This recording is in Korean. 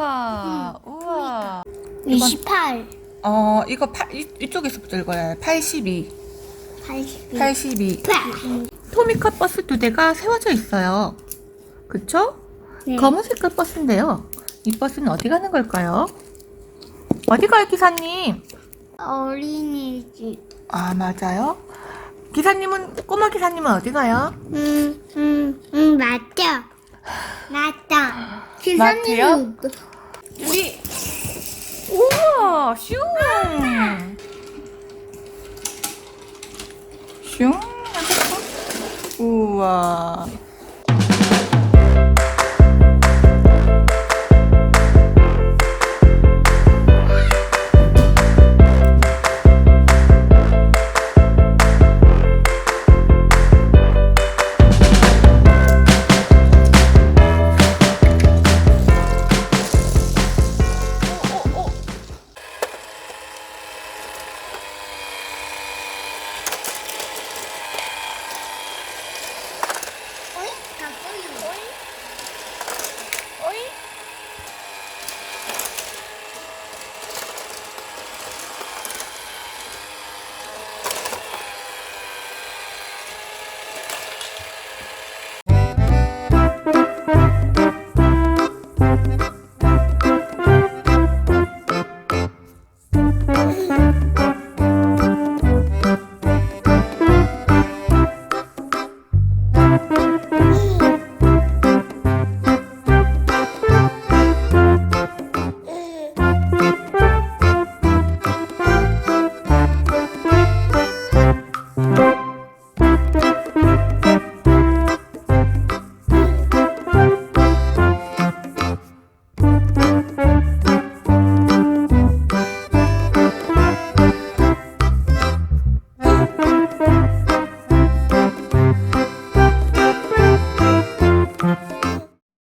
축하. 음, 우와. 28, 어, 이거 팔- 이, 이쪽에서부터 읽어야 해. 82. 82. 82. 토미카 버스 두 대가 세워져 있어요. 그쵸? 네. 검은색깔 그 버스인데요. 이 버스는 어디 가는 걸까요? 어디 가요, 기사님? 어린이집. 아, 맞아요. 기사님은, 꼬마 기사님은 어디 가요? 음, 음, 음, 맞죠? 맞다. 마트요? 우리, 우와, 슝! 슝! 우와.